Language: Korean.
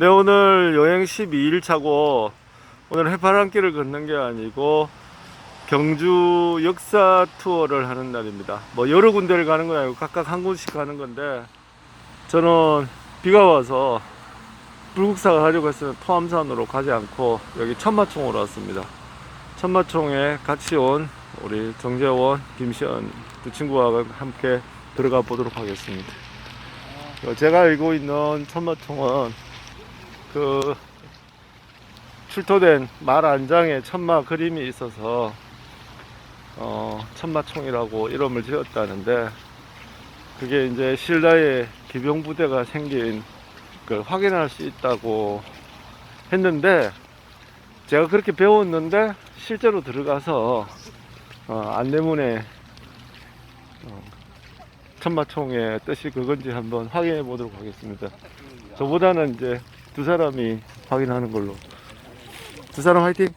네, 오늘 여행 12일 차고 오늘 해파랑길을 걷는 게 아니고 경주 역사 투어를 하는 날입니다. 뭐 여러 군데를 가는 건 아니고 각각 한 곳씩 가는 건데 저는 비가 와서 불국사가 가려고 했으면 토암산으로 가지 않고 여기 천마총으로 왔습니다. 천마총에 같이 온 우리 정재원, 김시현 두 친구와 함께 들어가 보도록 하겠습니다. 어, 제가 알고 있는 천마총은 그 출토된 말 안장에 천마 그림이 있어서 어, 천마총이라고 이름을 지었다는데 그게 이제 신라의 기병 부대가 생긴 걸 확인할 수 있다고 했는데 제가 그렇게 배웠는데 실제로 들어가서 어, 안내문에 어, 천마총의 뜻이 그건지 한번 확인해 보도록 하겠습니다. 저보다는 이제 두 사람이 확인하는 걸로. 두 사람 화이팅!